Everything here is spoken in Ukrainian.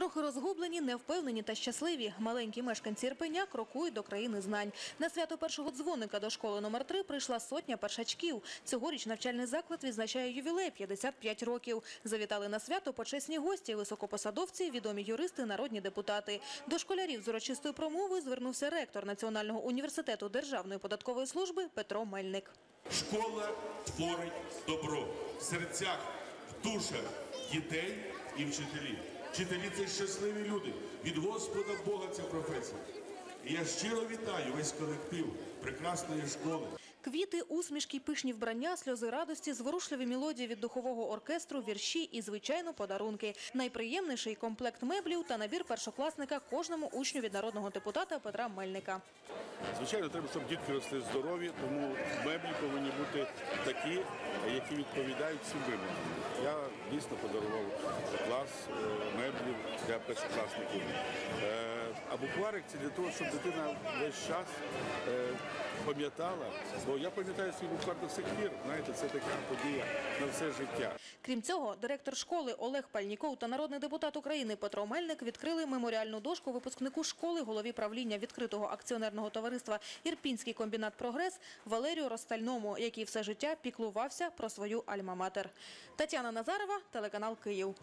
Трохи розгублені, невпевнені та щасливі. Маленькі мешканці Ірпеня крокують до країни знань. На свято першого дзвоника до школи номер 3 прийшла сотня першачків. Цьогоріч навчальний заклад відзначає ювілей – 55 років. Завітали на свято почесні гості, високопосадовці, відомі юристи, народні депутати. До школярів з урочистою промовою звернувся ректор Національного університету Державної податкової служби Петро Мельник. Школа творить добро в серцях, в душах дітей і вчителів. Вчителі це щасливі люди. Від Господа Бога ця професія. І я щиро вітаю весь колектив прекрасної школи. Квіти, усмішки, пишні вбрання, сльози радості, зворушливі мелодії від духового оркестру, вірші і, звичайно, подарунки. Найприємніший комплект меблів та набір першокласника кожному учню від народного депутата Петра Мельника. Звичайно, треба, щоб дітки росли здорові, тому меблі повинні бути такі, які відповідають цим вимогам. Я дійсно подарував для першокласників. Е, А букварик це для того, щоб дитина весь час е, пам'ятала. Бо я пам'ятаю свій буквар до сих пір. Знаєте, це така подія на все життя. Крім цього, директор школи Олег Пальніков та народний депутат України Петро Мельник відкрили меморіальну дошку випускнику школи, голові правління відкритого акціонерного товариства «Ірпінський комбінат Прогрес» Валерію Ростальному, який все життя піклувався про свою альма-матер. Тетяна Назарова, телеканал Київ.